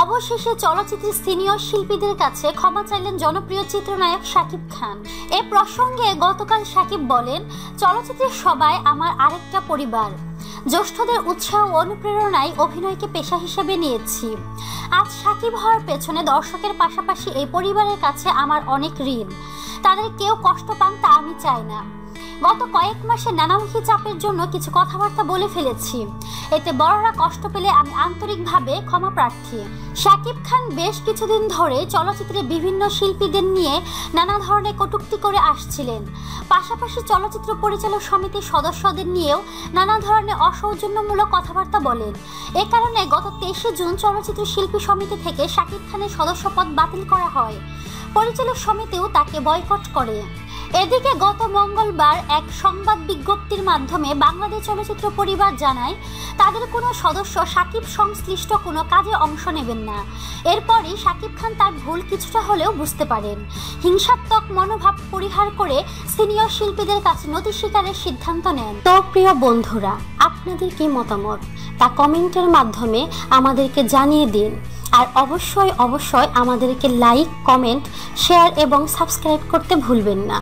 অবশেষে চলচ্চিত্রের সিনিয়র শিল্পীদের কাছে ক্ষমা চাইলেন জনপ্রিয় চিত্রনায়ক শাকিব খান। এ প্রসঙ্গে গতকাল শাকিব বলেন, চলচ্চিত্রের সবাই আমার আরেকটা পরিবার। জ্যেষ্ঠদের উৎসাহ অনুপ্রেরণায় অভিনয়কে পেশা হিসেবে নিয়েছি। আজ সাকিব হওয়ার পেছনে দর্শকের পাশাপাশি এই পরিবারের কাছে আমার অনেক ঋণ। তাদের কেউ কষ্ট পান তা আমি চাই না। গত কয়েক মাসে নানামুখী চাপের জন্য কিছু কথাবার্তা বলে ফেলেছি। এতে বড়রা কষ্ট পেলে আমি আন্তরিকভাবে ক্ষমা প্রার্থী। শাকিব খান বেশ কিছুদিন ধরে চলচ্চিত্রে বিভিন্ন শিল্পীদের নিয়ে নানা ধরনের কটূক্তি করে আসছিলেন। পাশাপাশি চলচ্চিত্র পরিচালক সমিতির সদস্যদের নিয়েও নানা ধরনের অসৌজন্যমূলক কথাবার্তা বলেন। এ কারণে গত তেইশে জুন চলচ্চিত্র শিল্পী সমিতি থেকে শাকিব খানের সদস্যপদ বাতিল করা হয়। পরিচালক সমিতিও তাকে বয়কট করে। এদিকে গত মঙ্গলবার এক সংবাদ বিজ্ঞপ্তির মাধ্যমে বাংলাদেশ চলচ্চিত্র পরিবার জানায়, তাদের কোনো সদস্য সাকিব সংশ্লিষ্ট কোনো কাজে অংশ নেবেন না। এরপরই সাকিব খান তার ভুল কিছুটা হলেও বুঝতে পারেন। হিংসাত্মক মনোভাব পরিহার করে সিনিয়র শিল্পীদের কাছে নথি স্বীকারের সিদ্ধান্ত নেন। তো প্রিয় বন্ধুরা, আপনাদের কি মতামত? তা কমেন্টের মাধ্যমে আমাদেরকে জানিয়ে দিন। আর অবশ্যই অবশ্যই আমাদেরকে লাইক, কমেন্ট, শেয়ার এবং সাবস্ক্রাইব করতে ভুলবেন না।